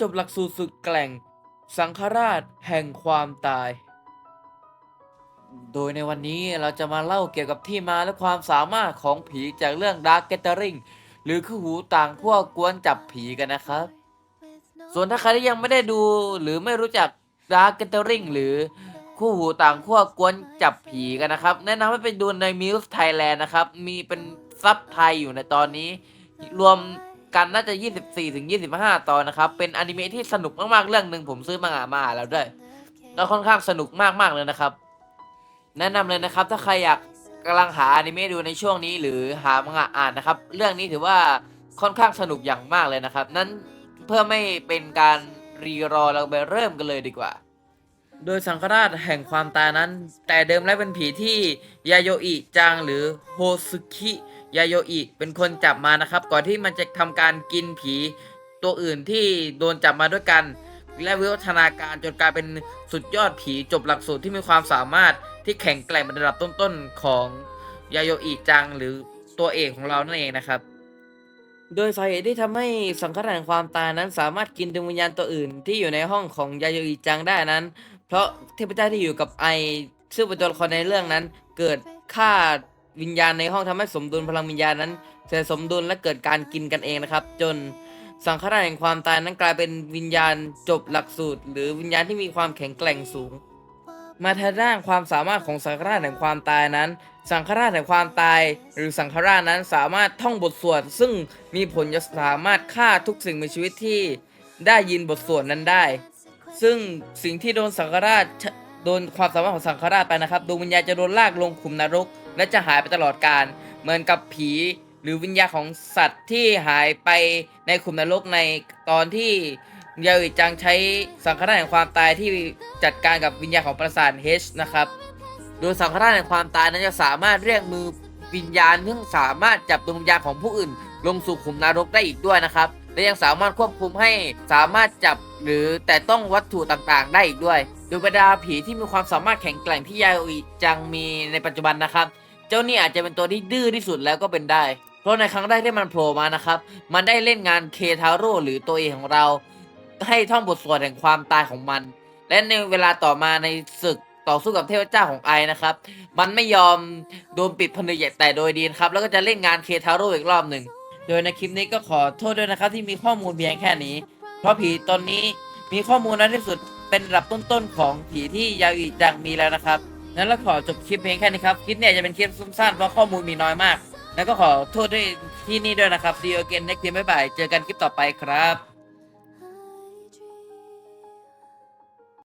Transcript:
จบหลักสูตรสุดแกร่ง สังฆราชแห่งความตาย โดยในวันนี้เราจะมาเล่าเกี่ยวกับที่มาและความสามารถของผีจากเรื่อง Dark Gathering หรือคือหูต่างพวกกวนจับผีกันนะครับ ส่วนถ้าใครที่ยังไม่ได้ดูหรือไม่รู้จัก Dark Gathering หรือคู่หูต่างขั้วกวนจับผีกันนะครับ แนะนำให้ไปดูใน Muse Thailand นะครับ มีเป็นซับไทยอยู่ในตอนนี้ รวม กันน่าจะ 24ถึง25 ตอนนะครับ เป็นอนิเมะที่สนุกมากๆ เรื่องหนึ่งผมซื้อมังงะมาอ่านแล้วด้วยแล้วค่อนข้างสนุกมากๆเลยนะครับ แนะนำเลยนะครับ ถ้าใครอยากกำลังหาอนิเมะดูในช่วงนี้หรือหามังงะอ่านนะครับ เรื่องนี้ถือว่าค่อนข้างสนุกอย่างมากเลยนะครับ นั้นเพื่อไม่เป็นการรีรอเราไปเริ่มกันเลยดีกว่า โดยสังฆราชแห่งความตายนั้น แต่เดิมแล้วเป็นผีที่ยาโยอิจังหรือโฮซึคิยาโยอิเป็นคนจับมานะครับ ก่อนที่มันจะทำการกินผีตัวอื่นที่โดนจับมาด้วยกัน และวิวัฒนาการจนกลายเป็นสุดยอดผีจบหลักสูตรที่มีความสามารถที่แข็งแกร่งเป็นระดับต้นๆของยาโยอิจังหรือตัวเอกของเรานั่นเองนะครับ โดยสาเหตุที่ทำให้สังขารแห่งความตายนั้นสามารถกินดวงวิญญาณตัวอื่นที่อยู่ในห้องของยาโยอิจังได้นั้น เพราะเทพเจ้าที่อยู่กับไอซึ่งเป็นตัวละครในเรื่องนั้น เกิดฆ่าวิญญาณในห้องทำให้สมดุลพลังวิญญาณนั้นเสียสมดุลและเกิดการกินกันเองนะครับ จนสังขารแห่งความตายนั้นกลายเป็นวิญญาณจบหลักสูตร หรือวิญญาณที่มีความแข็งแกร่งสูง มาทางด้านความสามารถของสังฆราชแห่งความตายนั้น สังฆราชแห่งความตาย หรือสังฆราชนั้นสามารถท่องบทสวด ซึ่งมีผลจะสามารถฆ่าทุกสิ่งมีชีวิตที่ได้ยินบทสวดนั้นได้ ซึ่งสิ่งที่โดนสังฆราชโดนความสามารถของสังฆราชไปนะครับดวงวิญญาณจะโดนลากลงขุมนรก และจะหายไปตลอดกาลเหมือนกับผีหรือวิญญาณของสัตว์ที่หายไปในขุมนรกในตอนที่ยาอิจังใช้สังฆราชแห่งความตายที่จัดการกับวิญญาณของปราสาทเฮชนะครับ โดยสังฆราชแห่งความตายนั้นจะสามารถเรียกมือวิญญาณซึ่งสามารถจับดวงวิญญาณของผู้อื่น ลงสู่ขุมนรกได้อีกด้วยนะครับ และยังสามารถควบคุมให้สามารถจับหรือแต่ต้องวัตถุต่างๆ ได้อีกด้วย โดยบรรดาผีที่มีความสามารถแข็งแกร่งที่ยาโอิจังมีในปัจจุบันนะครับ เจ้านี่อาจจะเป็นตัวที่ดื้อที่สุดแล้วก็เป็นได้ เพราะในครั้งแรกที่มันโผล่มานะครับ มันได้เล่นงานเคทาโร่หรือตัวเองของเรา ให้ท่องบทสวดแห่งความตายของมัน และในเวลาต่อมาในศึกต่อสู้กับเทพเจ้าของไอนะครับ มันไม่ยอมโดนปิดพนึกแต่โดยดีนครับ แล้วก็จะเล่นงานเคทาโร่อีกรอบหนึ่ง โดยในคลิปนี้ก็ขอโทษด้วยนะครับที่มีข้อมูลเพียงแค่นี้ เพราะผีตอนนี้มีข้อมูลน้อยที่สุดเป็นระดับต้นๆของผีที่ยาวิจังมีแล้วนะครับนั้นเราขอจบคลิปเพียงแค่นี้ครับ คลิปเนี่ยจะเป็นคลิปสั้นๆเพราะข้อมูลมีน้อยมาก แล้วก็ขอโทษด้วยที่นี่ด้วยนะครับ see you again next time บ๊ายบาย เจอกันคลิปต่อไปครับ